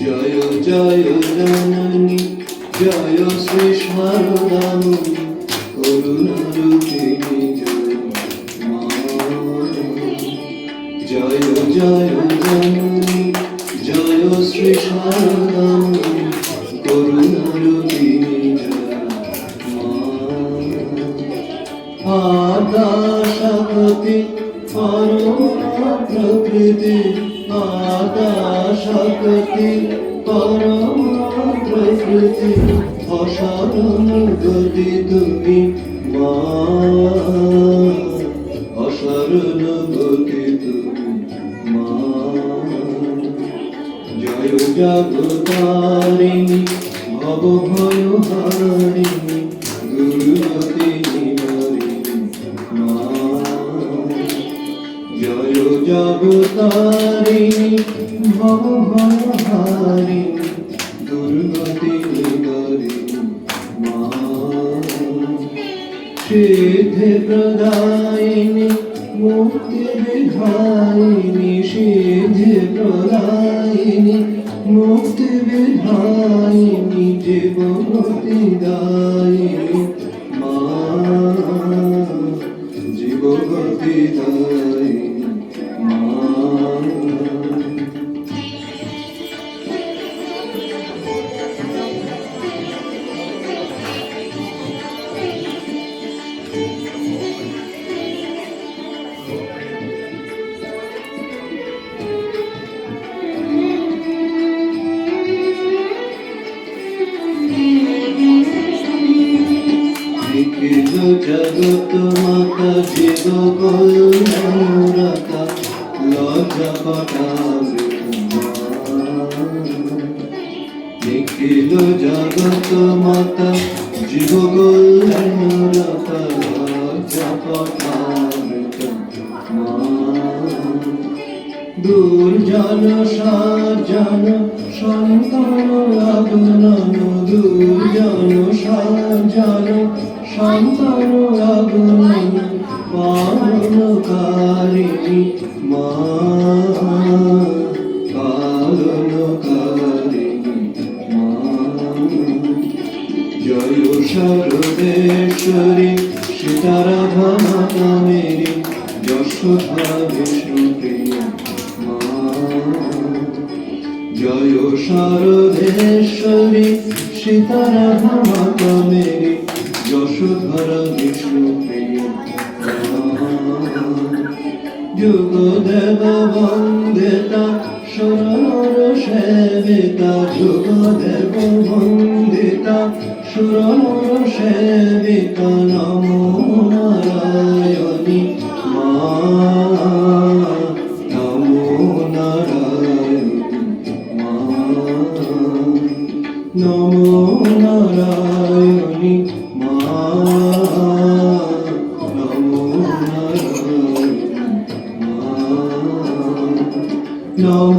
জয় জয় জননী, জয় শ্রী শারদামণি করুণারূপিণী জয় মা জয় জয় জননী, জয় শ্রী শারদামণি করুণারূপিণী জয় মা আকাশপতি, পরম প্রকৃতি আকাশপতি পরম প্রকৃতি অসারণ গতি তুমি মা। অসারণ গতি তুমি মা। জয় জগতারিণী, ভব ভয় হারিণী দুর্গতি জগতারিণী ভব ভয় হারিণী দুর্গতি সিদ্ধি প্রদায়িনী মুক্তি বিধায়িনী সিদ্ধি প্রদায়িনী মুক্তি বিধায়িনী জীবনতি দায়িনী মা জগত মাতা জীব কল্যাণরতা লজ্জা নিখিল জগত মাতা জীব কল্যাণরতা লজ্জা দুর্জন সাজন সন্তান আগনন দুর্জন সাজন সন্তান আগনন পালনকারিণী মা পালনকারিণী মা জয় সর্বেশ্বরী সীতারাধা মাতা মেরি। যশোধা বিষ্ণুপ্রিয়া মা জয় শারদেশ্বরী সীতারাধা মাতা মেরি যশোধরা বিষ্ণুপ্রিয়া যুগ দেব বন্দিতা সুরর সেবিতা যুগ দেব বন্দিতা সুরর সেবিতা নমো নারায়ণী মা নমো নারায়ণী মা নমো নারায়ণী নম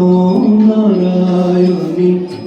নারায়ণী।